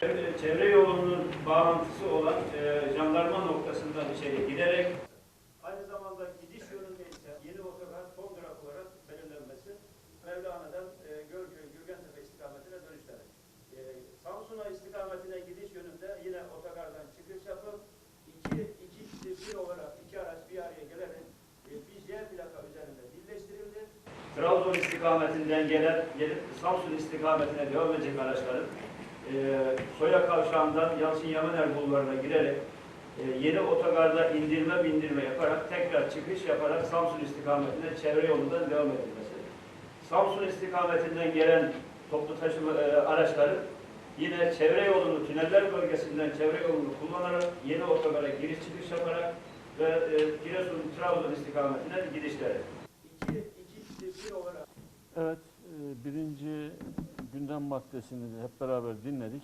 Çevre- yolunun bağlantısı olan e, jandarma noktasından içeri giderek aynı zamanda gidiş yönünde ise yeni otogar son durak olarak belirlenmesi Mevlana'dan e, Gölköy, Gürgentepe istikametine dönüşleri. E, Samsun'a istikametine gidiş yönünde yine otogardan çıkış yapıp iki, iki kişi bir olarak iki araç bir araya gelerek e, bir J plaka üzerinde birleştirildi. Trabzon istikametinden gelen, gelip Samsun istikametine devam edecek araçların e, Soya Kavşağı'ndan Yalçın Yamaner Bulvarı'na girerek e, yeni otogarda indirme bindirme yaparak tekrar çıkış yaparak Samsun istikametine çevre yolundan devam edilmesi. Samsun istikametinden gelen toplu taşıma e, araçların yine çevre yolunu, tüneller bölgesinden çevre yolunu kullanarak yeni otogara giriş çıkış yaparak ve e, Giresun, Trabzon istikametine gidişleri. İki, iki bir olarak Evet, e, birinci gündem maddesini de hep beraber dinledik.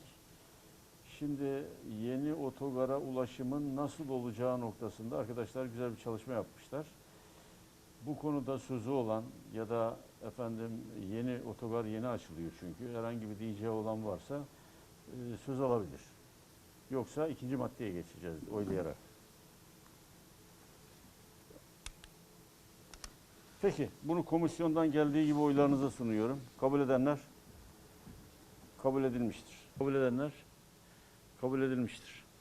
Şimdi yeni otogara ulaşımın nasıl olacağı noktasında arkadaşlar güzel bir çalışma yapmışlar. Bu konuda sözü olan ya da efendim yeni otogar yeni açılıyor çünkü herhangi bir diyeceği olan varsa e, söz alabilir. Yoksa ikinci maddeye geçeceğiz oylayarak. Peki, bunu komisyondan geldiği gibi oylarınıza sunuyorum. Kabul edenler kabul edilmiştir. Kabul edenler kabul edilmiştir.